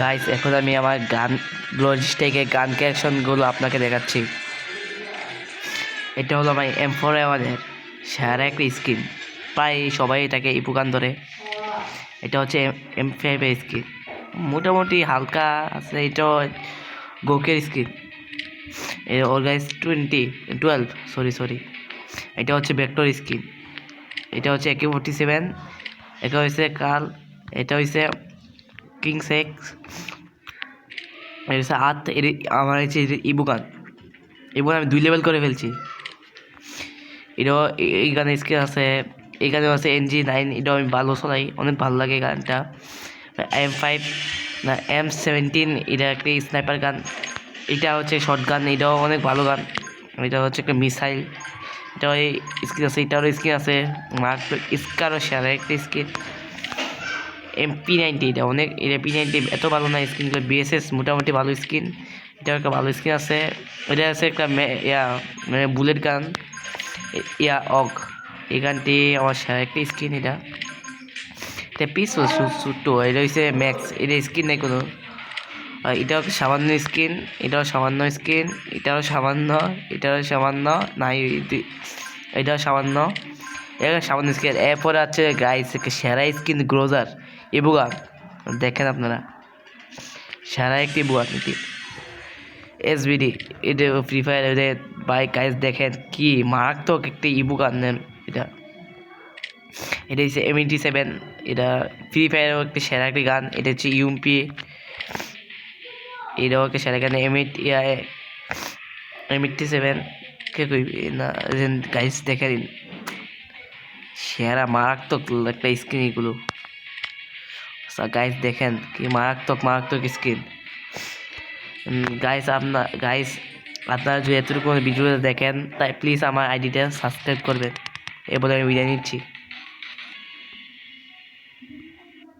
Guys এখন আমি আমার গান লজিস্টেকের গান কালেকশনগুলো আপনাকে দেখাচ্ছি। এটা হলো আমার এম ফোর আমাদের সেরা একটা স্কিন প্রায় সবাই এটাকে ইপুকান ধরে। এটা হচ্ছে এম ফাইভের স্কিন মোটামুটি হালকা আছে, এটাও গোকের স্কিন ওর guys twenty twelve sorry sorry এটা হচ্ছে ভেক্টর স্কিন এটা হচ্ছে একে ফোর্টি সেভেন এটা হচ্ছে কাল, এটা হচ্ছে কিং সেক্স এটা হচ্ছে আট, এর, আমার হচ্ছে ইবুকান ইবুকান আমি দুই লেভেল করে ফেলছি। এটাও এই- গানের স্কিল আছে এই গানে আছে এনজি নাইন এটাও আমি ভালো চলাই অনেক ভালো লাগে গানটা। এম ফাইভ না এম সেভেন্টিন এটা একটা স্নাইপার গান। এটা হচ্ছে শর্ট গান, এটাও অনেক ভালো গান। এটা হচ্ছে একটা মিসাইল এটাও স্কিন আছে, এটারও স্কিন আছে। মার্ক স্কারও সেরা একটা স্কিন পি নাইনটি এটা অনেক, এটা পি নাইনটি এত ভালো না স্কিনগুলো বিএসএস মোটামুটি ভালো স্ক্রিন এটাও একটা ভালো স্ক্রিন আছে। এটা আছে একটা ইয়া মানে বুলেট গান ইয়া অক এই গানটি আমার একটা স্কিন এটা। এটা পিস ছোট্ট এটা হচ্ছে ম্যাক্স এটা স্ক্রিন নেই কোনো। এটাও সামান্য স্কিন এটাও সামান্য স্ক্রিন এটাও সামান্য এটাও সামান্য, নাই, এটাও সামান্য। এটা সামান্য স্কিন। এরপরে আছে গাইস সেরা স্কিন গ্রোজার ইবুগান দেখেন আপনারা। সেরা একটি বুয়ান এটি। এসবিডি এটা ফ্রি ফায়ার এদের বাই গাইস দেখেন কি মারাত্মক একটি ইবুগান এটা। এটা হচ্ছে এম এমএনটি সেভেন এটা ফ্রি ফায়ারও একটি সেরা একটি গান, এটা হচ্ছে ইউএমপি এটাও একটা সেরা গান এমএট এমএটি সেভেন কে কই না গাইস দেখে দিন সেরা মারাত্মক একটা স্কিন এগুলো। গাইস দেখেন কি মারাত্মক মারাত্মক স্কিন গাইস আপনার গাইস আপনারা যদি এতটুকু ভিডিওটা দেখেন, তাই প্লিজ আমার আইডিটা সাবস্ক্রাইব করবেন। এ বলে আমি বিদায় নিচ্ছি।